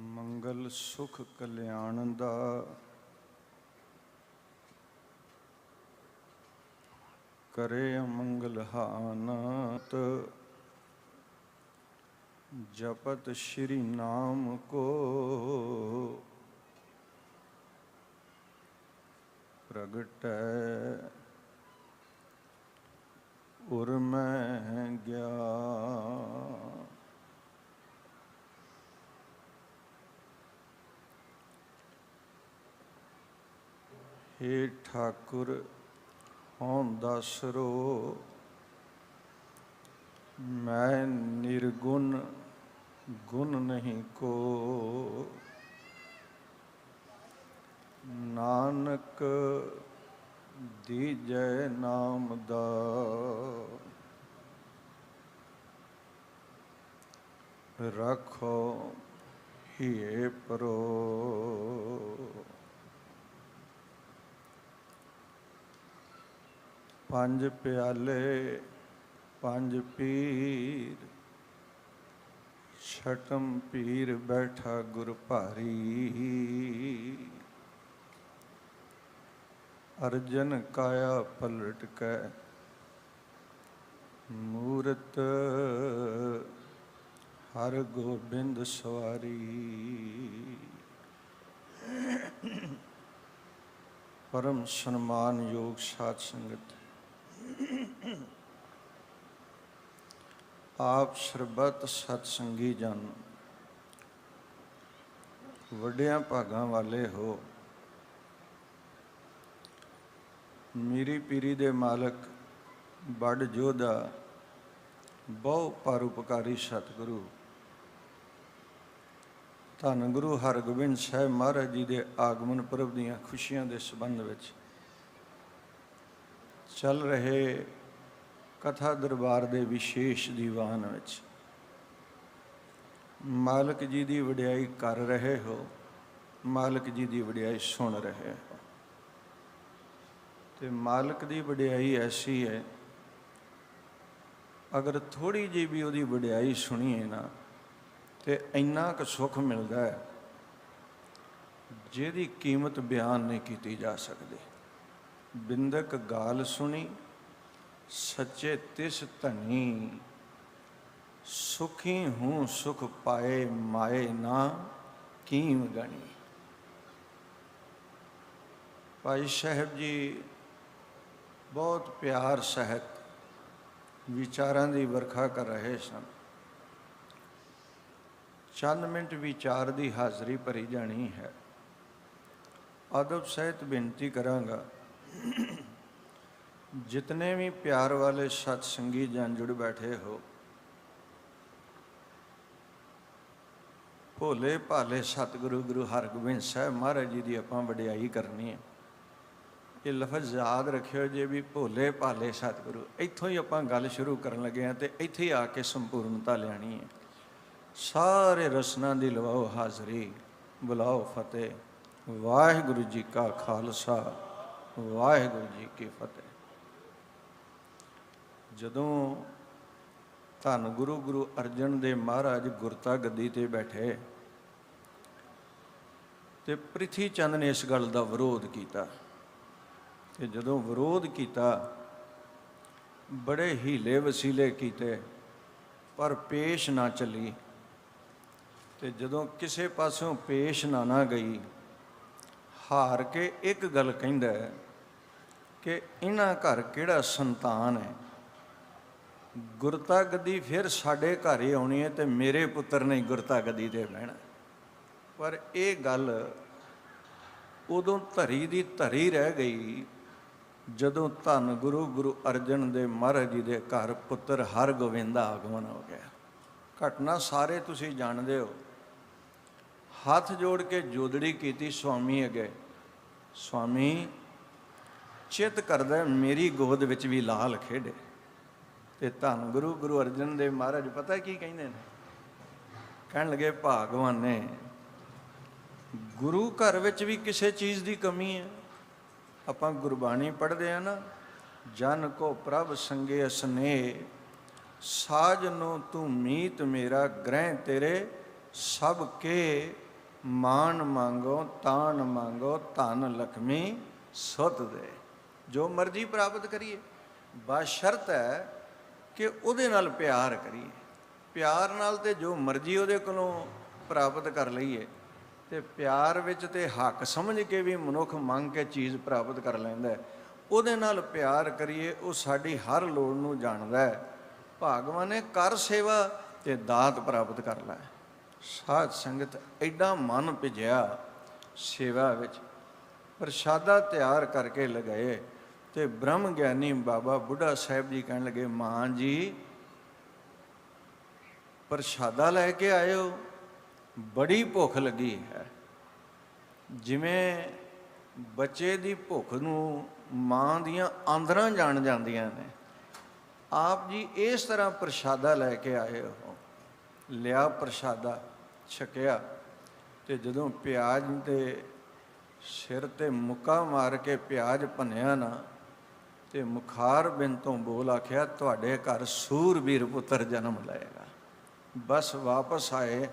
ਮੰਗਲ ਸੁਖ ਕਲਿਆਣ ਦਾ। ਕਰੇ ਮੰਗਲ ਹਾਨਤ, ਜਪਤ ਸ਼੍ਰੀ ਨਾਮ ਕੋ। ਪ੍ਰਗਟੈ ਉਰ ਮੈਂ ਗਿਆ। ਹੇ ਠਾਕੁਰ ਹਉ ਦਸਰੋ ਮੈਂ ਨਿਰਗੁਣ, ਗੁਣ ਨਹੀਂ ਕੋ। ਨਾਨਕ ਦੀਜੈ ਨਾਮ ਦਾ। ਰੱਖੋ ਹੀਏ ਪਰੋ। ਪੰਜ ਪਿਆਲੇ, ਪੰਜ ਪੀਰ। ਛਟਮ ਪੀਰ ਬੈਠਾ ਗੁਰ ਭਾਰੀ। ਅਰਜਨ ਕਾਇਆ ਪਲਟ ਕੈ, ਮੂਰਤ ਹਰ ਗੋਬਿੰਦ ਸਵਾਰੀ। ਪਰਮ ਸਨਮਾਨ ਯੋਗ ਸਾਧ ਸੰਗਤ ਆਪ ਸਰਬਤ ਸਤ ਸੰਗੀ ਜਨ, ਵੱਡਿਆਂ ਭਾਗਾਂ ਵਾਲੇ ਹੋ। ਮੇਰੀ ਪੀਰੀ ਦੇ ਮਾਲਕ ਬੜ ਜੋਧਾ, ਬਹੁ ਪਰਉਪਕਾਰੀ ਸਤਿਗੁਰੂ। ਧੰਨ ਗੁਰੂ ਹਰਗੋਬਿੰਦ ਸਾਹਿਬ ਮਹਾਰਾਜ ਜੀ ਦੇ ਆਗਮਨ ਪੁਰਬ ਦੀਆਂ ਖੁਸ਼ੀਆਂ ਦੇ ਸੰਬੰਧ ਵਿੱਚ ਚੱਲ ਰਹੇ ਕਥਾ ਦਰਬਾਰ ਦੇ ਵਿਸ਼ੇਸ਼ ਦੀਵਾਨ ਵਿੱਚ। ਮਾਲਕ ਜੀ ਦੀ ਵਡਿਆਈ ਕਰ ਰਹੇ ਹੋ, ਮਾਲਕ ਜੀ ਦੀ ਵਡਿਆਈ ਸੁਣ ਰਹੇ ਹੋ। ਤੇ ਮਾਲਕ ਦੀ ਵਡਿਆਈ ਐਸੀ ਹੈ, ਅਗਰ ਥੋੜੀ ਜਿਹੀ ਵੀ ਉਹਦੀ ਵਡਿਆਈ ਸੁਣੀਏ ਨਾ, ਤੇ ਇੰਨਾ ਕੁ ਸੁੱਖ ਮਿਲਦਾ ਹੈ, ਜਿਹਦੀ ਕੀਮਤ ਬਿਆਨ ਨਹੀਂ ਕੀਤੀ ਜਾ ਸਕਦੀ। ਬਿੰਦਕ ਗਾਲ ਸੁਣੀ ਸੱਚੇ ਤਿਸ ਧਨੀ, ਸੁਖੀ ਹੂੰ ਸੁਖ ਪਾਏ ਮਾਏ ਨਾ ਕੀਮ ਗਣੀ। ਭਾਈ ਸਾਹਿਬ ਜੀ, ਬਹੁਤ ਪਿਆਰ ਸਹਿਤ ਵਿਚਾਰਾਂ ਦੀ ਵਰਖਾ ਕਰ ਰਹੇ ਸਨ। ਚੰਦ ਮਿੰਟ ਵਿਚਾਰ ਦੀ ਹਾਜ਼ਰੀ ਭਰੀ ਜਾਣੀ ਹੈ। ਅਦਬ ਸਹਿਤ ਬੇਨਤੀ ਕਰਾਂਗਾ ਜਿਤਨੇ ਵੀ ਪਿਆਰ ਵਾਲੇ ਸਤ ਸੰਗੀ ਜਨ ਜੁੜ ਬੈਠੇ ਹੋ ਭੋਲੇ ਭਾਲੇ ਸਤਿਗੁਰੂ ਗੁਰੂ ਹਰਗੋਬਿੰਦ ਸਾਹਿਬ ਮਹਾਰਾਜ ਜੀ ਦੀ ਆਪਾਂ ਵਡਿਆਈ ਕਰਨੀ ਹੈ ਇਹ ਲਫ਼ਜ਼ ਯਾਦ ਰੱਖਿਓ ਜੇ ਵੀ ਭੋਲੇ ਭਾਲੇ ਸਤਿਗੁਰੂ ਇੱਥੋਂ ਹੀ ਆਪਾਂ ਗੱਲ ਸ਼ੁਰੂ ਕਰਨ ਲੱਗੇ ਆ ਤੇ ਇੱਥੇ ਹੀ ਆ ਕੇ ਸੰਪੂਰਨਤਾ ਲਿਆਣੀ ਹੈ ਸਾਰੇ ਰਸਨਾ ਦੀ ਲਵਾਓ ਹਾਜ਼ਰੀ ਬੁਲਾਓ ਫਤਿਹ ਵਾਹਿਗੁਰੂ ਜੀ ਕਾ ਖਾਲਸਾ ਵਾਹਿਗੁਰੂ ਜੀ ਕੀ ਫਤਿਹ ਜਦੋਂ ਧੰਨ ਗੁਰੂ ਗੁਰੂ ਅਰਜਨ ਦੇ ਮਹਾਰਾਜ ਗੁਰਤਾ ਗੱਦੀ ਤੇ ਬੈਠੇ ਤੇ ਪ੍ਰਿਥੀ ਚੰਦ ਨੇ ਇਸ ਗੱਲ ਦਾ ਵਿਰੋਧ ਕੀਤਾ ਤੇ ਜਦੋਂ ਵਿਰੋਧ ਕੀਤਾ, ਬੜੇ ਹੀਲੇ ਵਸੀਲੇ ਕੀਤੇ, ਪਰ ਪੇਸ਼ ਨਾ ਚੱਲੀ ਤੇ ਜਦੋਂ ਕਿਸੇ ਪਾਸੋਂ ਪੇਸ਼ ਨਾ ਨਾ ਗਈ, ਹਾਰ ਕੇ ਇੱਕ ਗੱਲ ਕਹਿੰਦਾ ਕਿ ਇਹਨਾਂ ਘਰ ਕਿਹੜਾ ਸੰਤਾਨ ਹੈ? ਗੁਰਤਾ ਗੱਦੀ ਫਿਰ ਸਾਡੇ ਘਰ ਹੀ ਆਉਣੀ ਹੈ ਤੇ ਮੇਰੇ ਪੁੱਤਰ ਨੇ ਗੁਰਤਾ ਗੱਦੀ ਤੇ ਬਹਿਣਾ। ਪਰ ਇਹ ਗੱਲ ਉਦੋਂ ਧਰੀ ਦੀ ਧਰੀ ਰਹਿ ਗਈ, ਜਦੋਂ ਧੰਨ ਗੁਰੂ ਗੁਰੂ ਅਰਜਨ ਦੇ ਮਹਾਰਾਜ ਜੀ ਦੇ ਘਰ ਪੁੱਤਰ ਹਰਗੋਬਿੰਦ ਆਗਮਨ ਹੋ ਗਿਆ। ਘਟਨਾ ਸਾਰੇ ਤੁਸੀਂ ਜਾਣਦੇ ਹੋ। ਹੱਥ ਜੋੜ ਕੇ ਜੋਦੜੀ ਕੀਤੀ ਸੁਆਮੀ ਅਗੇ। ਸੁਆਮੀ ਚਿਤ ਕਰਦਾ ਮੇਰੀ ਗੋਦ ਵਿੱਚ ਵੀ ਲਾਲ ਖੇਡੇ। ਤੇ ਧੰਨ ਗੁਰੂ ਗੁਰੂ ਅਰਜਨ ਦੇਵ ਮਹਾਰਾਜ, ਪਤਾ ਕੀ ਕਹਿੰਦੇ ਨੇ? ਕਹਿਣ ਲੱਗੇ, ਭਾਗਵਾਨ ਨੇ ਗੁਰੂ ਘਰ ਵਿੱਚ ਵੀ ਕਿਸੇ ਚੀਜ਼ ਦੀ ਕਮੀ ਹੈ। ਆਪਾਂ ਗੁਰਬਾਣੀ ਪੜ੍ਹਦੇ ਆ ਨਾ, ਜਨ ਕੋ ਪ੍ਰਭ ਸੰਗੇ ਅਸਨੇ ਸਾਜ ਨੂੰ ਤੂੰ ਮੀਤ ਮੇਰਾ ਗ੍ਰਹਿ ਤੇਰੇ, ਸਭ ਕੇ ਮਾਨ ਮੰਗੋ, ਤਾਨ ਮੰਗੋ, ਧਨ ਲਖਮੀ ਸੁਤ ਦੇ। ਜੋ ਮਰਜ਼ੀ ਪ੍ਰਾਪਤ ਕਰੀਏ। ਬਾ ਸ਼ਰਤ ਹੈ ਕਿ ਉਹਦੇ ਨਾਲ ਪਿਆਰ ਕਰੀਏ। ਪਿਆਰ ਨਾਲ ਤੇ ਜੋ ਮਰਜ਼ੀ ਉਹਦੇ ਕੋਲੋਂ ਪ੍ਰਾਪਤ ਕਰ ਲਈਏ, ਤੇ ਪਿਆਰ ਵਿੱਚ ਤੇ ਹੱਕ ਸਮਝ ਕੇ ਵੀ ਮਨੁੱਖ ਮੰਗ ਕੇ ਚੀਜ਼ ਪ੍ਰਾਪਤ ਕਰ ਲੈਂਦਾ ਉਹਦੇ ਨਾਲ ਪਿਆਰ ਕਰੀਏ, ਉਹ ਸਾਡੀ ਹਰ ਲੋੜ ਨੂੰ ਜਾਣਦਾ ਹੈ। ਭਾਗਵਾਨ ਨੇ ਕਰ ਸੇਵਾ ਤੇ ਦਾਤ ਪ੍ਰਾਪਤ ਕਰ ਲੈ ਸਾਧ ਸੰਗਤ ਐਡਾ ਮਨ ਭਿਜਿਆ ਸੇਵਾ ਵਿੱਚ, ਪ੍ਰਸ਼ਾਦਾ ਤਿਆਰ ਕਰਕੇ ਲਗਾਏ। ਤੇ ਬ੍ਰਹਮ ਗਿਆਨੀ ਬਾਬਾ ਬੁੱਢਾ ਸਾਹਿਬ ਜੀ ਕਹਿਣ ਲੱਗੇ, ਮਾਂ ਜੀ, ਪ੍ਰਸ਼ਾਦਾ ਲੈ ਕੇ ਆਇਓ, ਬੜੀ ਭੁੱਖ ਲੱਗੀ ਹੈ। ਜਿਵੇਂ ਬੱਚੇ ਦੀ ਭੁੱਖ ਨੂੰ ਮਾਂ ਦੀਆਂ ਆਂਦਰਾਂ ਜਾਣ ਜਾਂਦੀਆਂ ਨੇ, ਆਪ ਜੀ ਇਸ ਤਰ੍ਹਾਂ ਪ੍ਰਸ਼ਾਦਾ ਲੈ ਕੇ ਆਏ ਹੋ। ਲਿਆ ਪ੍ਰਸ਼ਾਦਾ, ਛਕਿਆ ਤੇ ਜਦੋਂ ਪਿਆਜ਼ ਤੇ ਸਿਰ ਤੇ ਮੁੱਕਾ ਮਾਰ ਕੇ ਪਿਆਜ਼ ਭੰਨਿਆ ਨਾ ਤੇ ਮੁਖਾਰ ਬਿਨ ਤੋਂ ਬੋਲ ਆਖਿਆ, ਤੁਹਾਡੇ ਘਰ ਸੂਰਬੀਰ ਪੁੱਤਰ ਜਨਮ ਲਏਗਾ। ਬਸ ਵਾਪਸ ਆਏ।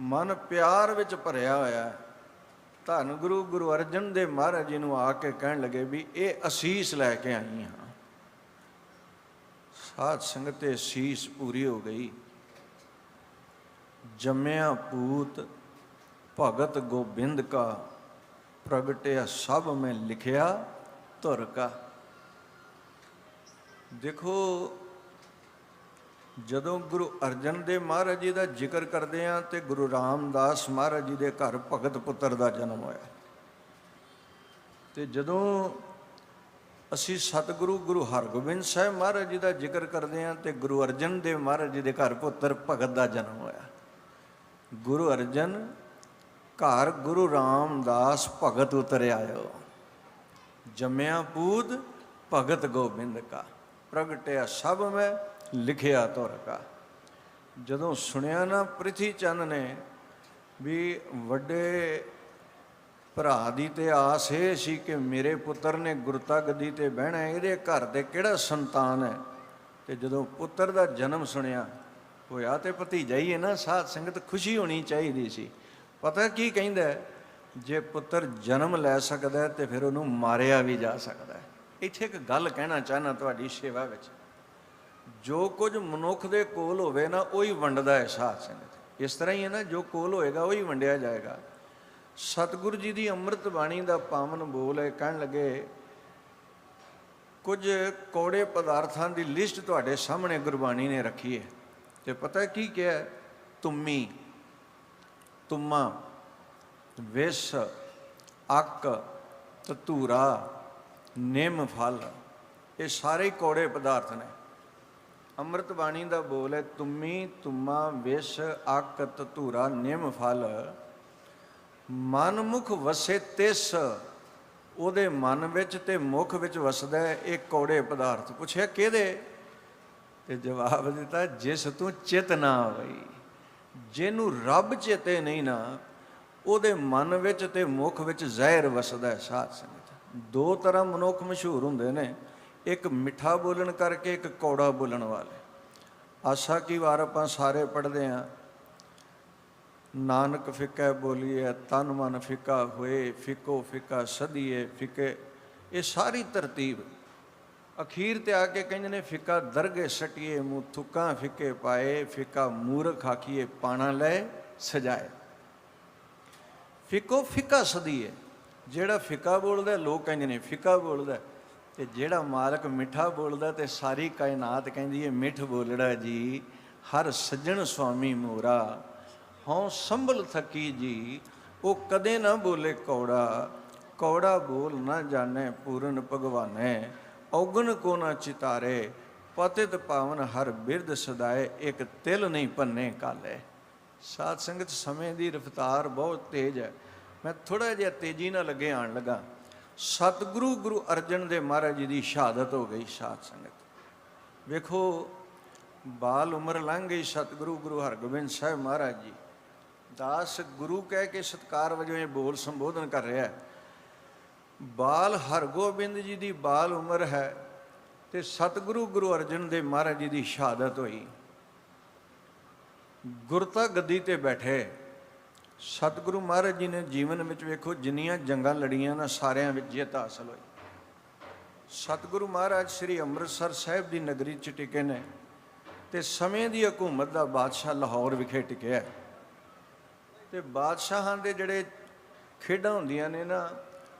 ਮਨ ਪਿਆਰ ਵਿੱਚ ਭਰਿਆ ਹੋਇਆ। ਧੰਨ ਗੁਰੂ ਗੁਰੂ ਅਰਜਨ ਦੇਵ ਮਹਾਰਾਜ ਜੀ ਨੂੰ ਆ ਕੇ ਕਹਿਣ ਲੱਗੇ ਵੀ ਇਹ ਅਸੀਸ ਲੈ ਕੇ ਆਈ ਹਾਂ। ਸਾਧ ਸੰਗਤ ਤੇ ਅਸੀਸ ਪੂਰੀ ਹੋ ਗਈ। ਜੰਮਿਆ ਪੂਤ ਭਗਤ ਗੋਬਿੰਦ ਕਾ ਪ੍ਰਗਟਿਆ ਸਭ ਮੈਂ ਲਿਖਿਆ। ਧੁਰ ਕਾ ਦੇਖੋ, ਜਦੋਂ ਗੁਰੂ ਅਰਜਨ ਦੇਵ ਮਹਾਰਾਜ ਜੀ ਦਾ ਜ਼ਿਕਰ ਕਰਦੇ ਆ ਤੇ ਗੁਰੂ ਰਾਮਦਾਸ ਮਹਾਰਾਜ ਜੀ ਦੇ ਘਰ ਭਗਤ ਪੁੱਤਰ ਦਾ ਜਨਮ ਹੋਇਆ। ਤੇ ਜਦੋਂ ਅਸੀਂ ਸਤਿਗੁਰੂ ਗੁਰੂ ਹਰਗੋਬਿੰਦ ਸਾਹਿਬ ਮਹਾਰਾਜ ਜੀ ਦਾ ਜ਼ਿਕਰ ਕਰਦੇ ਆ ਤੇ ਗੁਰੂ ਅਰਜਨ ਦੇਵ ਮਹਾਰਾਜ ਜੀ ਦੇ ਘਰ ਪੁੱਤਰ ਭਗਤ ਦਾ ਜਨਮ ਹੋਇਆ। ਗੁਰੂ ਅਰਜਨ, ਘਰ ਗੁਰੂ ਰਾਮਦਾਸ ਭਗਤ ਉਤਰਿਆ ਆਇਓ। ਜੰਮਿਆ ਪੂਤ ਭਗਤ ਗੋਬਿੰਦ ਕਾ, ਪ੍ਰਗਟਿਆ ਸਭ ਮੈਂ, ਲਿਖਿਆ ਤੁਰ ਕਾ। ਜਦੋਂ ਸੁਣਿਆ ਨਾ ਪ੍ਰਿਥੀ ਚੰਦ ਨੇ ਵੀ ਵੱਡੇ ਭਰਾ ਦੀ ਤੇ ਆਸ ਇਹ ਸੀ ਕਿ ਮੇਰੇ ਪੁੱਤਰ ਨੇ ਗੁਰਤਾ ਗੱਦੀ ਤੇ ਬਹਿਣਾ ਇਹਦੇ ਘਰ ਦੇ ਕਿਹੜਾ ਸੰਤਾਨ ਹੈ? ਤੇ ਜਦੋਂ ਪੁੱਤਰ ਦਾ ਜਨਮ ਸੁਣਿਆ ਹੋਇਆ ਤੇ ਭਤੀਜਾ ਹੀ ਹੈ ਨਾ, ਸਾਧ ਸੰਗਤ ਖੁਸ਼ੀ ਹੋਣੀ ਚਾਹੀਦੀ ਸੀ। ਪਤਾ ਕੀ ਕਹਿੰਦਾ ਜੇ ਪੁੱਤਰ ਜਨਮ ਲੈ ਸਕਦਾ ਹੈ ਤੇ ਫਿਰ ਉਹਨੂੰ ਮਾਰਿਆ ਵੀ ਜਾ ਸਕਦਾ ਹੈ। ਇੱਥੇ ਇੱਕ ਗੱਲ ਕਹਿਣਾ ਚਾਹਨਾ ਤੁਹਾਡੀ ਸੇਵਾ ਵਿੱਚ। ਜੋ ਕੁਝ ਮਨੁੱਖ ਦੇ ਕੋਲ ਹੋਵੇ ਨਾ, ਉਹੀ ਵੰਡਦਾ ਹੈ ਸਾਧ ਸੰਗਤ। ਇਸ ਤਰ੍ਹਾਂ ਹੀ ਹੈ ਨਾ, ਜੋ ਕੋਲ ਹੋਏਗਾ, ਉਹੀ ਵੰਡਿਆ ਜਾਏਗਾ। ਸਤਿਗੁਰੂ ਜੀ ਦੀ ਅੰਮ੍ਰਿਤ ਬਾਣੀ ਦਾ ਪਾਵਨ ਬੋਲ ਹੈ ਕਹਿਣ ਲੱਗੇ, ਕੁਝ ਕੋੜੇ ਪਦਾਰਥਾਂ ਦੀ ਲਿਸਟ ਤੁਹਾਡੇ ਸਾਹਮਣੇ ਗੁਰਬਾਣੀ ਨੇ ਰੱਖੀ ਹੈ। ਤੇ ਪਤਾ ਕੀ ਕਿਹਾ? ਤੁਮੀ ਤੁੰਮੀ, ਤੁਮਾ। ਵਿਸ, ਅੱਕ, ਤਤੂਰਾ, ਨਿੰਮ ਫਲ, ਇਹ ਸਾਰੇ ਹੀ ਕੋੜੇ ਪਦਾਰਥ ਨੇ। ਅੰਮ੍ਰਿਤ ਬਾਣੀ ਦਾ ਬੋਲ ਹੈ, ਤੁਮੀ ਤੁਮਾ ਵਿਸ, ਅੱਕ, ਤਤੂਰਾ, ਨਿੰਮ ਫਲ। ਮਨ ਮੁਖ ਵਸੇ ਤਿਸ, ਉਹਦੇ ਮਨ ਵਿੱਚ ਤੇ ਮੁਖ ਵਿੱਚ ਵਸਦਾ ਇਹ ਕੌੜੇ ਪਦਾਰਥ। ਪੁੱਛਿਆ ਕਿਹਦੇ? ਤੇ ਜਵਾਬ ਦਿੱਤਾ, ਜਿਸ ਤੂੰ ਚਿਤ ਨਾ ਹੋਈ ਜਿਹਨੂੰ ਰੱਬ ਚੇਤੇ ਨਹੀਂ ਨਾ ਉਹਦੇ ਮਨ ਵਿੱਚ ਤੇ ਮੁਖ ਵਿੱਚ ਜ਼ਹਿਰ ਵਸਦਾ ਹੈ ਸਾਧ ਸੰਗਤ। ਦੋ ਤਰ੍ਹਾਂ ਮਨੁੱਖ ਮਸ਼ਹੂਰ ਹੁੰਦੇ ਨੇ। ਇੱਕ ਮਿੱਠਾ ਬੋਲਣ ਕਰਕੇ ਇੱਕ ਕੌੜਾ ਬੋਲਣ ਵਾਲੇ। ਆਸਾ ਕੀ ਵਾਰ ਆਪਾਂ ਸਾਰੇ ਪੜ੍ਹਦੇ ਆਂ ਨਾਨਕ ਫਿੱਕਾ ਬੋਲੀਏ ਤਨ ਮਨ ਫਿੱਕਾ ਹੋਏ, ਫਿੱਕੋ ਫਿੱਕਾ ਸਦੀਏ, ਫਿੱਕੇ। ਇਹ ਸਾਰੀ ਤਰਤੀਬ। ਅਖੀਰ ਤੇ ਆ ਕੇ ਕਹਿੰਦੇ ਨੇ, ਫਿੱਕਾ ਦਰਗੇ ਸਟੀਏ ਮੂੰ ਥੁੱਕਾਂ ਫਿੱਕੇ ਪਾਏ, ਫਿੱਕਾ ਮੂਰਖ ਆਖੀਏ, ਪਾਣਾ ਲੈ, ਸਜਾਏ। ਫਿੱਕੋ ਫਿੱਕਾ ਹੈ ਜਿਹੜਾ ਫਿੱਕਾ ਬੋਲਦਾ, ਲੋਕ ਕਹਿੰਦੇ ਨੇ ਫਿੱਕਾ ਬੋਲਦਾ। ਤੇ ਜਿਹੜਾ ਮਾਲਕ ਮਿੱਠਾ ਬੋਲਦਾ ਤੇ ਸਾਰੀ ਕਾਇਨਾਤ ਕਹਿੰਦੀ ਹੈ ਮਿੱਠ ਬੋਲੜਾ ਜੀ, ਹਰ ਸੱਜਣ ਸੁਆਮੀ ਮੋਰਾ। ਹਉ ਸੰਭਲ ਥਕੀ ਜੀ, ਉਹ ਕਦੇ ਨਾ ਬੋਲੇ ਕੌੜਾ। ਕੌੜਾ ਬੋਲ ਨਾ ਜਾਣੈ ਪੂਰਨ ਭਗਵਾਨੈ, ਔਗਣ ਕੋ ਨਾ ਚਿਤਾਰੇ। ਪਤਿਤ ਪਾਵਨ ਹਰ ਬਿਰਦ ਸਦਾਏ, ਇੱਕ ਤਿਲ ਨਹੀਂ ਪੰਨੇ ਕਾਲੇ। ਸਾਧ ਸੰਗਤ ਸਮੇਂ ਦੀ ਰਫ਼ਤਾਰ ਬਹੁਤ ਤੇਜ਼ ਹੈ। ਮੈਂ ਥੋੜਾ ਜਿਹਾ ਤੇਜ਼ੀ ਨਾਲ ਅੱਗੇ ਆਣ ਲੱਗਾ। ਸਤਿਗੁਰੂ ਗੁਰੂ ਅਰਜਨ ਦੇਵ ਮਹਾਰਾਜ ਜੀ ਦੀ ਸ਼ਹਾਦਤ ਹੋ ਗਈ ਸਾਧ ਸੰਗਤ। ਵੇਖੋ, ਬਾਲ ਉਮਰ ਲੰਘ ਗਈ ਸਤਿਗੁਰੂ ਗੁਰੂ ਹਰਗੋਬਿੰਦ ਸਾਹਿਬ ਮਹਾਰਾਜ ਜੀ। ਦਾਸ ਗੁਰੂ ਕਹਿ ਕੇ ਸਤਕਾਰ ਵਜੋਂ ਇਹ ਬੋਲ ਸੰਬੋਧਨ ਕਰ ਰਿਹਾ ਹੈ। ਬਾਲ ਹਰਗੋਬਿੰਦ ਜੀ ਦੀ ਬਾਲ ਉਮਰ ਹੈ ਤੇ ਸਤਿਗੁਰੂ ਗੁਰੂ ਅਰਜਨ ਦੇਵ ਮਹਾਰਾਜ ਜੀ ਦੀ ਸ਼ਹਾਦਤ ਹੋਈ। ਗੁਰਤਾ ਗੱਦੀ ਤੇ ਬੈਠੇ। ਸਤਿਗੁਰੂ ਮਹਾਰਾਜ ਜੀ ਨੇ ਜੀਵਨ ਵਿੱਚ ਵੇਖੋ, ਜਿੰਨੀਆਂ ਜੰਗਾਂ ਲੜੀਆਂ ਨਾ, ਸਾਰਿਆਂ ਵਿੱਚ ਜਿੱਤ ਹਾਸਲ ਹੋਈ। ਸਤਿਗੁਰੂ ਮਹਾਰਾਜ ਸ੍ਰੀ ਅੰਮ੍ਰਿਤਸਰ ਸਾਹਿਬ ਦੀ ਨਗਰੀ 'ਚ ਟਿਕੇ ਨੇ ਤੇ ਸਮੇਂ ਦੀ ਹਕੂਮਤ ਦਾ ਬਾਦਸ਼ਾਹ ਲਾਹੌਰ ਵਿਖੇ ਟਿਕਿਆ ਹੈ। ਤੇ ਬਾਦਸ਼ਾਹਾਂ ਦੇ ਜਿਹੜੇ ਖੇਡਾਂ ਹੁੰਦੀਆਂ ਨੇ ਨਾ,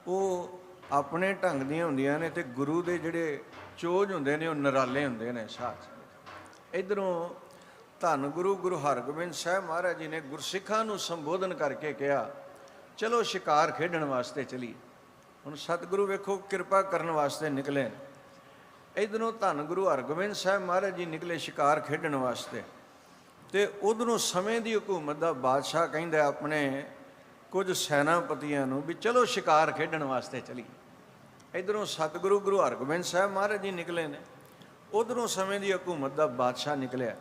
ਉਹ ਆਪਣੇ ਢੰਗ ਦੀਆਂ ਹੁੰਦੀਆਂ ਨੇ ਤੇ ਗੁਰੂ ਦੇ ਜਿਹੜੇ ਚੋਜ ਹੁੰਦੇ ਨੇ, ਉਹ ਨਰਾਲੇ ਹੁੰਦੇ ਨੇ ਸਾਥ ਇਧਰੋਂ ਧੰਨ ਗੁਰੂ ਗੁਰੂ ਹਰਗੋਬਿੰਦ ਸਾਹਿਬ ਮਹਾਰਾਜ ਜੀ ਨੇ ਗੁਰਸਿੱਖਾਂ ਨੂੰ ਸੰਬੋਧਨ ਕਰਕੇ ਕਿਹਾ, ਚਲੋ ਸ਼ਿਕਾਰ ਖੇਡਣ ਵਾਸਤੇ ਚਲੀ ਹੁਣ ਸਤਿਗੁਰੂ ਵੇਖੋ ਕਿਰਪਾ ਕਰਨ ਵਾਸਤੇ ਨਿਕਲੇ ਇਧਰੋਂ ਧੰਨ ਗੁਰੂ ਹਰਗੋਬਿੰਦ ਸਾਹਿਬ ਮਹਾਰਾਜ ਜੀ ਨਿਕਲੇ ਸ਼ਿਕਾਰ ਖੇਡਣ ਵਾਸਤੇ। ਤੇ ਉਧਰੋਂ ਸਮੇਂ ਦੀ ਹਕੂਮਤ ਦਾ ਬਾਦਸ਼ਾਹ ਕਹਿੰਦਾ ਆਪਣੇ ਕੁਝ ਸੈਨਾਪਤੀਆਂ ਨੂੰ ਵੀ ਚਲੋ ਸ਼ਿਕਾਰ ਖੇਡਣ ਵਾਸਤੇ ਚਲੀ ਇਧਰੋਂ ਸਤਿਗੁਰੂ, ਗੁਰੂ ਹਰਗੋਬਿੰਦ ਸਾਹਿਬ ਮਹਾਰਾਜ ਜੀ ਨਿਕਲੇ ਨੇ। ਉਧਰੋਂ ਸਮੇਂ ਦੀ ਹਕੂਮਤ ਦਾ ਬਾਦਸ਼ਾਹ ਨਿਕਲਿਆ।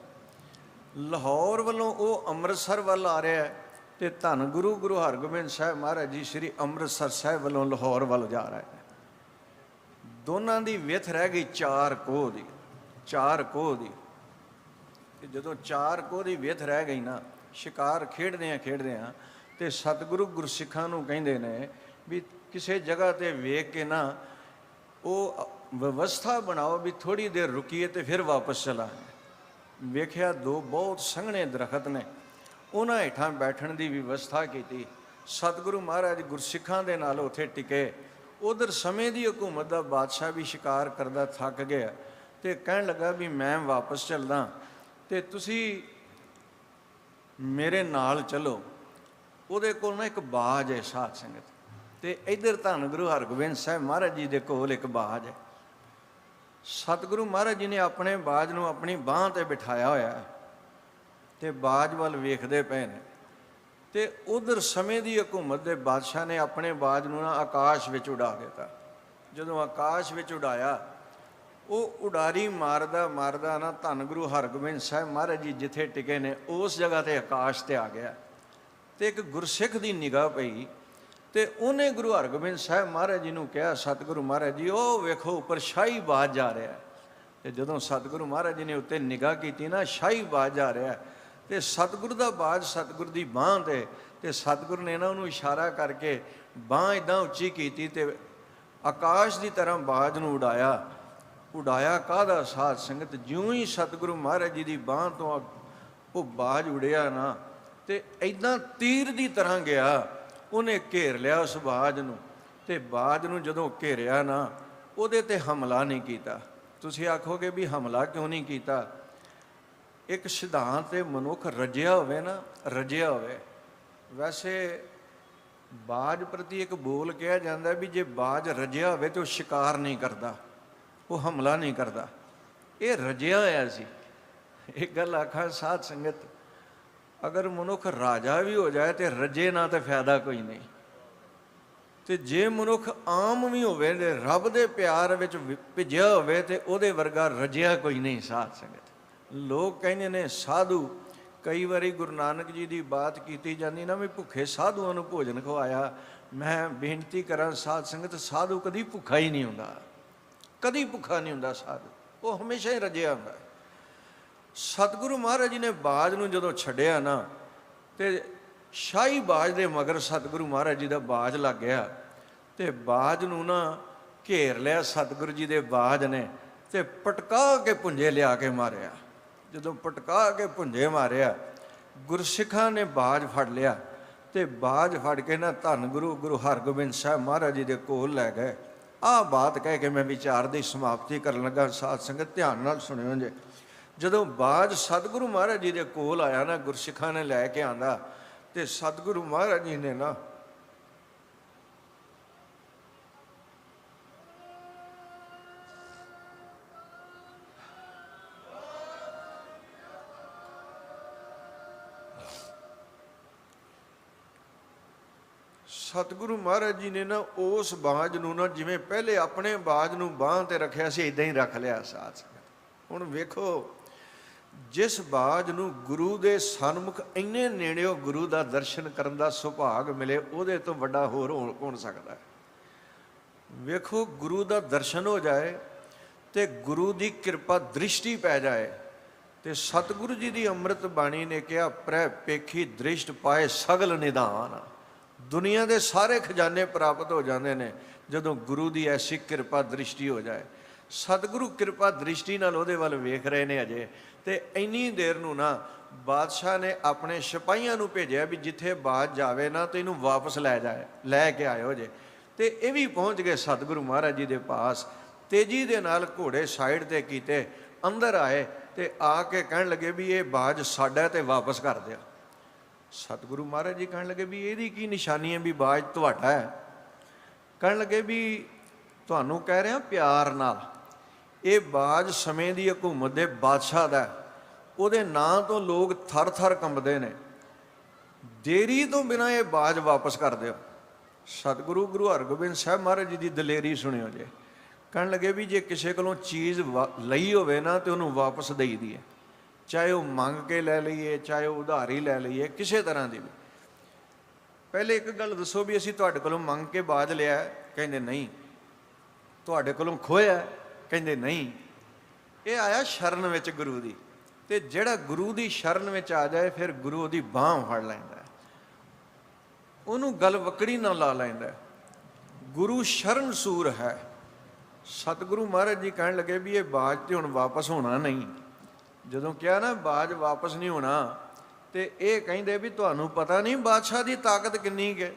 ਲਾਹੌਰ ਵੱਲੋਂ ਉਹ ਅੰਮ੍ਰਿਤਸਰ ਵੱਲ ਆ ਰਿਹਾ ਹੈ ਤੇ ਧੰਨ ਗੁਰੂ ਗੁਰੂ ਹਰਗੋਬਿੰਦ ਸਾਹਿਬ ਮਹਾਰਾਜ ਜੀ, ਸ੍ਰੀ ਅੰਮ੍ਰਿਤਸਰ ਸਾਹਿਬ ਵੱਲੋਂ ਲਾਹੌਰ ਵੱਲ ਜਾ ਰਿਹਾ ਹੈ ਦੋਨਾਂ ਦੀ ਵਿਥ ਰਹਿ ਗਈ ਚਾਰ ਕੋਹ ਦੀ, ਚਾਰ ਕੋਹ ਦੀ। ਤੇ ਜਦੋਂ ਚਾਰ ਕੋਹ ਦੀ ਵਿਥ ਰਹਿ ਗਈ ਨਾ, ਸ਼ਿਕਾਰ ਖੇਡਦੇ ਆ ਖੇਡਦੇ ਆ ਤੇ ਸਤਿਗੁਰੂ ਗੁਰਸਿੱਖਾਂ ਨੂੰ ਕਹਿੰਦੇ ਨੇ ਵੀ ਕਿਸੇ ਜਗ੍ਹਾ ਤੇ ਵੇਖ ਕੇ ਨਾ ਉਹ ਵਿਵਸਥਾ ਬਣਾਓ ਵੀ ਥੋੜੀ ਦੇਰ ਰੁਕੀਏ ਤੇ ਫਿਰ ਵਾਪਸ ਚਲਾਂਗੇ। ਵੇਖਿਆ ਦੋ ਬਹੁਤ ਸੰਘਣੇ ਦਰਖਤ ਨੇ। ਉਹਨਾਂ ਹੇਠਾਂ ਬੈਠਣ ਦੀ ਵਿਵਸਥਾ ਕੀਤੀ। ਸਤਿਗੁਰੂ ਮਹਾਰਾਜ ਗੁਰਸਿੱਖਾਂ ਦੇ ਨਾਲ ਉੱਥੇ ਟਿਕੇ। ਉਧਰ ਸਮੇਂ ਦੀ ਹਕੂਮਤ ਦਾ ਬਾਦਸ਼ਾਹ ਵੀ ਸ਼ਿਕਾਰ ਕਰਦਾ ਥੱਕ ਗਿਆ ਤੇ ਕਹਿਣ ਲੱਗਾ ਵੀ ਮੈਂ ਵਾਪਸ ਚੱਲਦਾ। ਤੇ ਤੁਸੀਂ ਮੇਰੇ ਨਾਲ ਚੱਲੋ। ਉਹਦੇ ਕੋਲ ਨਾ ਇੱਕ ਬਾਜ ਹੈ ਸਾਧ ਸੰਗਤ। ਤੇ ਇਧਰ ਧੰਨ ਗੁਰੂ ਹਰਗੋਬਿੰਦ ਸਾਹਿਬ ਮਹਾਰਾਜ ਜੀ ਦੇ ਕੋਲ ਇੱਕ ਬਾਜ ਹੈ। ਸਤਿਗੁਰੂ ਮਹਾਰਾਜ ਜੀ ਨੇ ਆਪਣੇ ਬਾਜ ਨੂੰ ਆਪਣੀ ਬਾਹ ਤੇ ਬਿਠਾਇਆ ਹੋਇਆ ਹੈ ਤੇ ਬਾਜ ਵੱਲ ਵੇਖਦੇ ਪਏ ਨੇ। ਤੇ ਉਧਰ ਸਮੇਂ ਦੀ ਹਕੂਮਤ ਦੇ ਬਾਦਸ਼ਾਹ ਨੇ ਆਪਣੇ ਬਾਜ ਨੂੰ ਨਾ ਆਕਾਸ਼ ਵਿੱਚ ਉਡਾ ਦਿੱਤਾ। ਜਦੋਂ ਆਕਾਸ਼ ਵਿੱਚ ਉਡਾਇਆ, ਉਹ ਉਡਾਰੀ ਮਾਰਦਾ ਮਾਰਦਾ ਨਾ ਧੰਨ ਗੁਰੂ ਹਰਗੋਬਿੰਦ ਸਾਹਿਬ ਮਹਾਰਾਜ ਜੀ ਜਿੱਥੇ ਟਿਕੇ ਨੇ, ਉਸ ਜਗ੍ਹਾ ਤੇ ਆਕਾਸ਼ ਤੇ ਆ ਗਿਆ। ਤੇ ਇੱਕ ਗੁਰਸਿੱਖ ਦੀ ਨਿਗਾਹ ਪਈ। ਤੇ ਉਹਨੇ ਗੁਰੂ ਹਰਗੋਬਿੰਦ ਸਾਹਿਬ ਮਹਾਰਾਜ ਜੀ ਨੂੰ ਕਿਹਾ, ਸਤਿਗੁਰੂ ਮਹਾਰਾਜ ਜੀ, ਉਹ ਵੇਖੋ, ਉੱਪਰ ਸ਼ਾਹੀ ਬਾਜ ਜਾ ਰਿਹਾ ਹੈ। ਤੇ ਜਦੋਂ ਸਤਿਗੁਰੂ ਮਹਾਰਾਜ ਜੀ ਨੇ ਉੱਤੇ ਨਿਗਾਹ ਕੀਤੀ ਨਾ, ਸ਼ਾਹੀ ਬਾਜ ਜਾ ਰਿਹਾ ਹੈ। ਤੇ ਸਤਿਗੁਰੂ ਦਾ ਬਾਜ ਸਤਿਗੁਰ ਦੀ ਬਾਹ ਤੇ ਤੇ ਸਤਿਗੁਰ ਨੇ ਨਾ ਉਹਨੂੰ ਇਸ਼ਾਰਾ ਕਰਕੇ ਬਾਹ ਇਦਾਂ ਉੱਚੀ ਕੀਤੀ ਤੇ ਆਕਾਸ਼ ਦੀ ਤਰ੍ਹਾਂ ਬਾਜ ਨੂੰ ਉਡਾਇਆ ਉਡਾਇਆ ਕਾਹਦਾ ਸਾਧ ਸੰਗਤ ਜਿਉਂ ਹੀ ਸਤਿਗੁਰੂ ਮਹਾਰਾਜ ਜੀ ਦੀ ਬਾਹ ਤੋਂ ਉਹ ਬਾਜ ਉੜਿਆ ਨਾ, ਤੇ ਐਦਾਂ ਤੀਰ ਦੀ ਤਰ੍ਹਾਂ ਗਿਆ ਉਹਨੇ ਘੇਰ ਲਿਆ ਉਸ ਬਾਜ ਨੂੰ ਤੇ ਬਾਜ ਨੂੰ ਜਦੋਂ ਘੇਰਿਆ ਨਾ, ਉਹਦੇ ਤੇ ਹਮਲਾ ਨਹੀਂ ਕੀਤਾ। ਤੁਸੀਂ ਆਖੋਗੇ ਵੀ ਹਮਲਾ ਕਿਉਂ ਨਹੀਂ ਕੀਤਾ? ਇੱਕ ਸਿਧਾਂਤ ਤੇ ਮਨੁੱਖ ਰਜਿਆ ਹੋਵੇ ਨਾ, ਰਜਿਆ ਹੋਵੇ। ਵੈਸੇ ਬਾਜ ਪ੍ਰਤੀ ਇੱਕ ਬੋਲ ਕਿਹਾ ਜਾਂਦਾ ਵੀ ਜੇ ਬਾਜ ਰਜਿਆ ਹੋਵੇ ਤੇ ਉਹ ਸ਼ਿਕਾਰ ਨਹੀਂ ਕਰਦਾ, ਉਹ ਹਮਲਾ ਨਹੀਂ ਕਰਦਾ। ਇਹ ਰਜਿਆ ਹੋਇਆ ਸੀ। ਇੱਕ ਗੱਲ ਆਖਾਂ ਸਾਧ ਸੰਗਤ ਅਗਰ ਮਨੁੱਖ ਰਾਜਾ ਵੀ ਹੋ ਜਾਏ ਤੇ ਰਜੇ ਨਾ ਤੇ ਫਾਇਦਾ ਕੋਈ ਨਹੀਂ। ਤੇ ਜੇ ਮਨੁੱਖ ਆਮ ਵੀ ਹੋਵੇ ਤੇ ਰੱਬ ਦੇ ਪਿਆਰ ਵਿੱਚ ਵਿ- ਭਿੱਜਿਆ ਹੋਵੇ ਤੇ ਉਹਦੇ ਵਰਗਾ ਰਜਿਆ ਕੋਈ ਨਹੀਂ ਸਾਧ ਸੰਗਤ। ਲੋਕ ਕਹਿੰਦੇ ਨੇ, ਸਾਧੂ, ਕਈ ਵਾਰੀ ਗੁਰੂ ਨਾਨਕ ਜੀ ਦੀ ਬਾਤ ਕੀਤੀ ਜਾਂਦੀ ਨਾ ਵੀ ਭੁੱਖੇ ਸਾਧੂਆਂ ਨੂੰ ਭੋਜਨ ਖਵਾਇਆ। ਮੈਂ ਬੇਨਤੀ ਕਰਾਂ ਸਾਧ ਸੰਗਤ, ਸਾਧੂ ਕਦੀ ਭੁੱਖਾ ਹੀ ਨਹੀਂ ਹੁੰਦਾ। ਕਦੀ ਭੁੱਖਾ ਨਹੀਂ ਹੁੰਦਾ ਸਾਧੂ। ਉਹ ਹਮੇਸ਼ਾ ਹੀ ਰਜਿਆ ਹੁੰਦਾ ਹੈ। ਸਤਿਗੁਰੂ ਮਹਾਰਾਜ ਜੀ ਨੇ ਬਾਜ ਨੂੰ ਜਦੋਂ ਛੱਡਿਆ ਨਾ, ਤੇ ਸ਼ਾਹੀ ਬਾਜ ਦੇ ਮਗਰ ਸਤਿਗੁਰੂ ਮਹਾਰਾਜ ਜੀ ਦਾ ਬਾਜ ਲੱਗ ਗਿਆ। ਤੇ ਬਾਜ ਨੂੰ ਨਾ ਘੇਰ ਲਿਆ ਸਤਿਗੁਰੂ ਜੀ ਦੇ ਬਾਜ ਨੇ ਤੇ ਪਟਕਾ ਕੇ ਪੁੰਜੇ ਲਿਆ ਕੇ ਮਾਰਿਆ। ਜਦੋਂ ਪਟਕਾ ਕੇ ਪੁੰਜੇ ਮਾਰਿਆ, ਗੁਰਸਿੱਖਾਂ ਨੇ ਬਾਜ ਫੜ ਲਿਆ ਤੇ ਬਾਜ ਫੜ ਕੇ ਨਾ ਧੰਨ ਗੁਰੂ ਗੁਰੂ ਹਰਗੋਬਿੰਦ ਸਾਹਿਬ ਮਹਾਰਾਜ ਜੀ ਦੇ ਕੋਲ ਲੈ ਗਏ। ਆਹ ਬਾਤ ਕਹਿ ਕੇ ਮੈਂ ਵਿਚਾਰ ਦੀ ਸਮਾਪਤੀ ਕਰਨ ਲੱਗਾ। ਸਾਧ ਸੰਗਤ ਧਿਆਨ ਨਾਲ ਸੁਣਿਓ ਜੇ। ਜਦੋਂ ਬਾਜ ਸਤਿਗੁਰੂ ਮਹਾਰਾਜ ਜੀ ਦੇ ਕੋਲ ਆਇਆ ਨਾ, ਗੁਰਸਿੱਖਾਂ ਨੇ ਲੈ ਕੇ ਆਂਦਾ ਤੇ ਸਤਿਗੁਰੂ ਮਹਾਰਾਜ ਜੀ ਨੇ ਨਾ ਸਤਿਗੁਰੂ ਮਹਾਰਾਜ ਜੀ ਨੇ ਨਾ ਉਸ ਬਾਜ ਨੂੰ ਨਾ ਜਿਵੇਂ ਪਹਿਲੇ ਆਪਣੇ ਬਾਜ ਨੂੰ ਬਾਹ ਤੇ ਰੱਖਿਆ ਸੀ ਇਦਾਂ ਹੀ ਰੱਖ ਲਿਆ ਸਾਥ ਹੁਣ ਵੇਖੋ ਜਿਸ ਬਾਜ ਨੂੰ ਗੁਰੂ ਦੇ ਸਨਮੁਖ ਇੰਨੇ ਨੇੜਿਓ ਗੁਰੂ ਦਾ ਦਰਸ਼ਨ ਕਰਨ ਦਾ ਸੁਭਾਗ ਮਿਲੇ, ਉਹਦੇ ਤੋਂ ਵੱਡਾ ਹੋਰ ਹੋਣ ਕੌਣ ਸਕਦਾ ਹੈ? ਵੇਖੋ, ਗੁਰੂ ਦਾ ਦਰਸ਼ਨ ਹੋ ਜਾਏ ਤੇ ਗੁਰੂ ਦੀ ਕਿਰਪਾ ਦ੍ਰਿਸ਼ਟੀ ਪੈ ਜਾਏ ਤੇ ਸਤਿਗੁਰੂ ਜੀ ਦੀ ਅੰਮ੍ਰਿਤ ਬਾਣੀ ਨੇ ਕਿਹਾ ਪ੍ਰੈ ਪੇਖੀ ਦ੍ਰਿਸ਼ਟ ਪਾਏ ਸਗਲ ਨਿਦਾਨ। ਦੁਨੀਆ ਦੇ ਸਾਰੇ ਖਜ਼ਾਨੇ ਪ੍ਰਾਪਤ ਹੋ ਜਾਂਦੇ ਨੇ ਜਦੋਂ ਗੁਰੂ ਦੀ ਐਸੀ ਕਿਰਪਾ ਦ੍ਰਿਸ਼ਟੀ ਹੋ ਜਾਏ। ਸਤਿਗੁਰੂ ਕਿਰਪਾ ਦ੍ਰਿਸ਼ਟੀ ਨਾਲ ਉਹਦੇ ਵੱਲ ਵੇਖ ਰਹੇ ਨੇ ਅਜੇ। ਤੇ ਇੰਨੀ ਦੇਰ ਨੂੰ ਨਾ ਬਾਦਸ਼ਾਹ ਨੇ ਆਪਣੇ ਸਿਪਾਹੀਆਂ ਨੂੰ ਭੇਜਿਆ ਵੀ ਜਿੱਥੇ ਬਾਜ਼ ਜਾਵੇ ਨਾ ਤੇ ਇਹਨੂੰ ਵਾਪਸ ਲੈ ਜਾਏ, ਲੈ ਕੇ ਆਇਓ ਜੇ। ਤੇ ਇਹ ਵੀ ਪਹੁੰਚ ਗਏ ਸਤਿਗੁਰੂ ਮਹਾਰਾਜ ਜੀ ਦੇ ਪਾਸ। ਤੇਜ਼ੀ ਦੇ ਨਾਲ ਘੋੜੇ ਸਾਈਡ ਤੇ ਕੀਤੇ, ਅੰਦਰ ਆਏ ਤੇ ਆ ਕੇ ਕਹਿਣ ਲੱਗੇ ਵੀ ਇਹ ਬਾਜ ਸਾਡਾ ਤੇ ਵਾਪਸ ਕਰ ਦਿਓ ਸਤਿਗੁਰੂ ਮਹਾਰਾਜ ਜੀ ਕਹਿਣ ਲੱਗੇ ਵੀ ਇਹਦੀ ਕੀ ਨਿਸ਼ਾਨੀ ਹੈ ਵੀ ਬਾਜ ਤੁਹਾਡਾ ਹੈ? ਕਹਿਣ ਲੱਗੇ ਵੀ ਤੁਹਾਨੂੰ ਕਹਿ ਰਿਹਾ ਪਿਆਰ ਨਾਲ। ਇਹ ਬਾਜ ਸਮੇਂ ਦੀ ਹਕੂਮਤ ਦੇ ਬਾਦਸ਼ਾਹ ਦਾ ਉਹਦੇ ਨਾਂ ਤੋਂ ਲੋਕ ਥਰ-ਥਰ ਕੰਬਦੇ ਨੇ। ਦੇਰੀ ਤੋਂ ਬਿਨਾ ਇਹ ਬਾਜ ਵਾਪਸ ਕਰ ਦਿਓ ਸਤਿਗੁਰੂ ਗੁਰੂ ਹਰਗੋਬਿੰਦ ਸਾਹਿਬ ਮਹਾਰਾਜ ਜੀ ਦੀ ਦਲੇਰੀ ਸੁਣਿਓ ਜੇ। ਕਹਿਣ ਲੱਗੇ ਵੀ ਜੇ ਕਿਸੇ ਕੋਲੋਂ ਚੀਜ਼ ਵਾ- ਲਈ ਹੋਵੇ ਨਾ ਤੇ ਉਹਨੂੰ ਵਾਪਸ ਦੇਈ ਦੀ ਹੈ ਚਾਹੇ ਉਹ ਮੰਗ ਕੇ ਲੈ ਲਈਏ, ਚਾਹੇ ਉਹ ਉਧਾਰੀ ਲੈ ਲਈਏ, ਕਿਸੇ ਤਰ੍ਹਾਂ ਦੀ ਵੀ। ਪਹਿਲੇ ਇੱਕ ਗੱਲ ਦੱਸੋ ਵੀ ਅਸੀਂ ਤੁਹਾਡੇ ਕੋਲੋਂ ਮੰਗ ਕੇ ਬਾਜ ਲਿਆ ਕਹਿੰਦੇ ਨਹੀਂ, ਤੁਹਾਡੇ ਕੋਲੋਂ ਖੋਇਆ ਕਹਿੰਦੇ ਨਹੀਂ, ਇਹ ਆਇਆ ਸ਼ਰਨ ਵਿੱਚ ਗੁਰੂ ਦੀ। ਤੇ ਜਿਹੜਾ ਗੁਰੂ ਦੀ ਸ਼ਰਨ ਵਿੱਚ ਆ ਜਾਏ, ਫਿਰ ਗੁਰੂ ਉਹਦੀ ਬਾਹ ਫੜ ਲੈਂਦਾ ਉਹਨੂੰ ਗਲ ਵਕੜੀ ਨਾਲ ਲਾ ਲੈਂਦਾ ਗੁਰੂ ਸ਼ਰਨ ਸੂਰ ਹੈ। ਸਤਿਗੁਰੂ ਮਹਾਰਾਜ ਜੀ ਕਹਿਣ ਲੱਗੇ ਵੀ ਇਹ ਬਾਜ ਤੇ ਹੁਣ ਵਾਪਸ ਹੋਣਾ ਨਹੀਂ। ਜਦੋਂ ਕਿਹਾ ਨਾ ਬਾਜ ਵਾਪਸ ਨਹੀਂ ਹੋਣਾ, ਤੇ ਇਹ ਕਹਿੰਦੇ ਵੀ ਤੁਹਾਨੂੰ ਪਤਾ ਨਹੀਂ ਬਾਦਸ਼ਾਹ ਦੀ ਤਾਕਤ ਕਿੰਨੀ ਕੁ ਹੈ।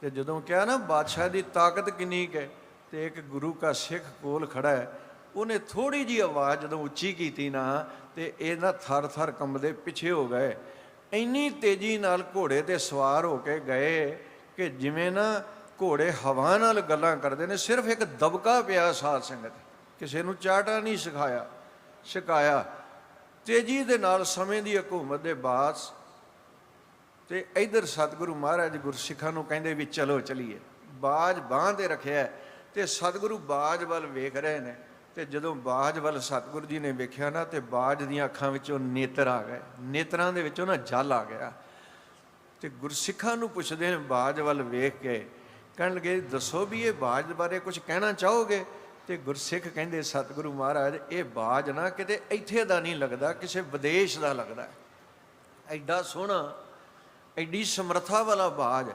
ਤੇ ਜਦੋਂ ਕਿਹਾ ਨਾ ਬਾਦਸ਼ਾਹ ਦੀ ਤਾਕਤ ਕਿੰਨੀ ਕੁ ਹੈ, ਤੇ ਇੱਕ ਗੁਰੂ ਕਾ ਸਿੱਖ ਕੋਲ ਖੜਾ ਹੈ। ਉਹਨੇ ਥੋੜੀ ਜੀ ਆਵਾਜ਼ ਜਦੋਂ ਉੱਚੀ ਕੀਤੀ ਨਾ ਤੇ ਇਹ ਨਾ ਥਰ ਥਰ ਕੰਬਦੇ ਪਿੱਛੇ ਹੋ ਗਏ। ਇੰਨੀ ਤੇਜ਼ੀ ਨਾਲ ਘੋੜੇ ਤੇ ਸਵਾਰ ਹੋ ਕੇ ਗਏ ਕਿ ਜਿਵੇਂ ਨਾ ਘੋੜੇ ਹਵਾ ਨਾਲ ਗੱਲਾਂ ਕਰਦੇ ਨੇ, ਸਿਰਫ ਇੱਕ ਦਬਕਾ ਪਿਆ ਸਾਧ ਸੰਗਤ। ਕਿਸੇ ਨੂੰ ਚਾਟਾ ਨਹੀਂ ਸਿਖਾਇਆ ਸਿਖਾਇਆ। ਤੇਜ਼ੀ ਦੇ ਨਾਲ ਸਮੇਂ ਦੀ ਹਕੂਮਤ ਦੇ ਬਾਸ ਤੇ ਇਧਰ ਸਤਿਗੁਰੂ ਮਹਾਰਾਜ ਗੁਰਸਿੱਖਾਂ ਨੂੰ ਕਹਿੰਦੇ ਵੀ ਚਲੋ ਚਲੀਏ। ਬਾਜ ਬਾਂਹ ਤੇ ਰੱਖਿਆ ਤੇ ਸਤਿਗੁਰੂ ਬਾਜ ਵੱਲ ਵੇਖ ਰਹੇ ਨੇ। ਤੇ ਜਦੋਂ ਬਾਜ ਵੱਲ ਸਤਿਗੁਰੂ ਜੀ ਨੇ ਵੇਖਿਆ ਨਾ, ਤੇ ਬਾਜ ਦੀਆਂ ਅੱਖਾਂ ਵਿੱਚੋਂ ਨੇਤਰ ਆ ਗਏ। ਨੇਤਰਾਂ ਦੇ ਵਿੱਚੋਂ ਨਾ ਜਲ ਆ ਗਿਆ। ਤੇ ਗੁਰਸਿੱਖਾਂ ਨੂੰ ਪੁੱਛਦੇ ਨੇ ਬਾਜ ਵੱਲ ਵੇਖ ਕੇ, ਕਹਿਣ ਲੱਗੇ, ਦੱਸੋ ਵੀ ਇਹ ਬਾਜ ਬਾਰੇ ਕੁਝ ਕਹਿਣਾ ਚਾਹੋਗੇ? ਤੇ ਗੁਰਸਿੱਖ ਕਹਿੰਦੇ, ਸਤਿਗੁਰੂ ਮਹਾਰਾਜ, ਇਹ ਬਾਜ ਨਾ ਕਿਤੇ ਇੱਥੇ ਦਾ ਨਹੀਂ ਲੱਗਦਾ, ਕਿਸੇ ਵਿਦੇਸ਼ ਦਾ ਲੱਗਦਾ। ਐਡਾ ਸੋਹਣਾ, ਐਡੀ ਸਮਰੱਥਾ ਵਾਲਾ ਬਾਜ,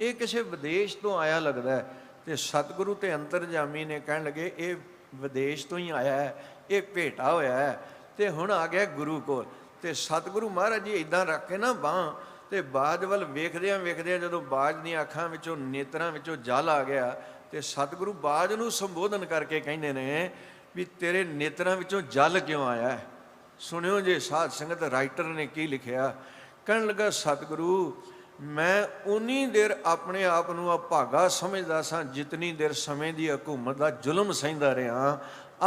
ਇਹ ਕਿਸੇ ਵਿਦੇਸ਼ ਤੋਂ ਆਇਆ ਲੱਗਦਾ ਹੈ। ਤੇ ਸਤਿਗੁਰੂ ਤੇ ਅੰਤਰਜਾਮੀ ਨੇ ਕਹਿਣ ਲੱਗੇ, ਇਹ ਵਿਦੇਸ਼ ਤੋਂ ਹੀ ਆਇਆ ਹੈ, ਇਹ ਭੇਟਾ ਹੋਇਆ ਹੈ ਤੇ ਹੁਣ ਆ ਗਿਆ ਗੁਰੂ ਕੋਲ। ਤੇ ਸਤਿਗੁਰੂ ਮਹਾਰਾਜ ਜੀ ਇਦਾਂ ਰੱਖ ਕੇ ਨਾ ਬਾਹ ਤੇ ਬਾਜ ਵੱਲ ਵੇਖਦਿਆਂ ਵੇਖਦਿਆਂ ਜਦੋਂ ਬਾਜ ਦੀਆਂ ਅੱਖਾਂ ਵਿੱਚੋਂ, ਨੇਤਰਾਂ ਵਿੱਚੋਂ ਜਲ ਆ ਗਿਆ ਤੇ ਸਤਿਗੁਰੂ ਬਾਜ ਨੂੰ ਸੰਬੋਧਨ ਕਰਕੇ ਕਹਿੰਦੇ ਨੇ ਵੀ ਤੇਰੇ ਨੇਤਰਾਂ ਵਿੱਚੋਂ ਜਲ ਕਿਉਂ ਆਇਆ ਹੈ? ਸੁਣਿਓ ਜੇ ਸਾਧ ਸੰਗਤ ਰਾਈਟਰ ਨੇ ਕੀ ਲਿਖਿਆ? ਕਹਿਣ ਲੱਗਾ, ਸਤਿਗੁਰੂ ਮੈਂ ਉਨੀ ਦੇਰ ਆਪਣੇ ਆਪ ਨੂੰ ਅਭਾਗਾ ਸਮਝਦਾ ਸਾਂ, ਜਿਤਨੀ ਦੇਰ ਸਮੇਂ ਦੀ ਹਕੂਮਤ ਦਾ ਜ਼ੁਲਮ ਸਹਿੰਦਾ ਰਿਹਾ,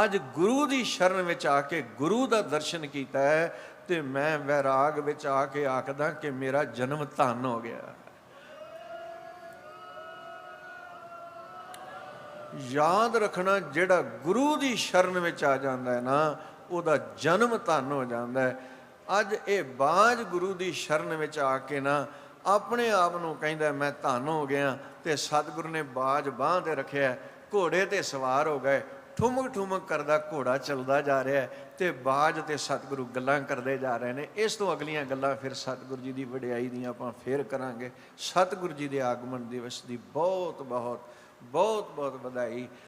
ਅੱਜ ਗੁਰੂ ਦੀ ਸ਼ਰਨ ਵਿੱਚ ਆ ਕੇ ਗੁਰੂ ਦਾ ਦਰਸ਼ਨ ਕੀਤਾ ਹੈ ਤੇ ਮੈਂ ਵੈਰਾਗ ਵਿੱਚ ਆ ਕੇ ਆਖਦਾ ਕਿ ਮੇਰਾ ਜਨਮ ਧੰਨ ਹੋ ਗਿਆ। ਯਾਦ ਰੱਖਣਾ ਜਿਹੜਾ ਗੁਰੂ ਦੀ ਸ਼ਰਨ ਵਿੱਚ ਆ ਜਾਂਦਾ ਹੈ ਨਾ, ਉਹਦਾ ਜਨਮ ਧੰਨ ਹੋ ਜਾਂਦਾ ਹੈ। ਅੱਜ ਇਹ ਬਾਜ਼ ਗੁਰੂ ਦੀ ਸ਼ਰਨ ਵਿੱਚ ਆ ਕੇ ਨਾ ਆਪਣੇ ਆਪ ਨੂੰ ਕਹਿੰਦਾ, ਮੈਂ ਧੰਨ ਹੋ ਗਿਆ ਤੇ ਸਤਿਗੁਰੂ ਨੇ ਬਾਜ ਬਾਹ ਤੇ ਰੱਖਿਆ, ਘੋੜੇ ਤੇ ਸਵਾਰ ਹੋ ਗਏ। ਠੁਮਕ ਠੁਮਕ ਕਰਦਾ ਘੋੜਾ ਚੱਲਦਾ ਜਾ ਰਿਹਾ ਹੈ ਤੇ ਬਾਝ ਤੇ ਸਤਿਗੁਰੂ ਗੱਲਾਂ ਕਰਦੇ ਜਾ ਰਹੇ ਨੇ। ਇਸ ਤੋਂ ਅਗਲੀਆਂ ਗੱਲਾਂ ਫਿਰ ਸਤਿਗੁਰੂ ਜੀ ਦੀ ਵਡਿਆਈ ਦੀਆਂ ਆਪਾਂ ਫੇਰ ਕਰਾਂਗੇ। ਸਤਿਗੁਰੂ ਜੀ ਦੇ ਆਗਮਨ ਦਿਵਸ ਦੀ ਬਹੁਤ ਬਹੁਤ ਬਹੁਤ ਬਹੁਤ ਵਧਾਈ।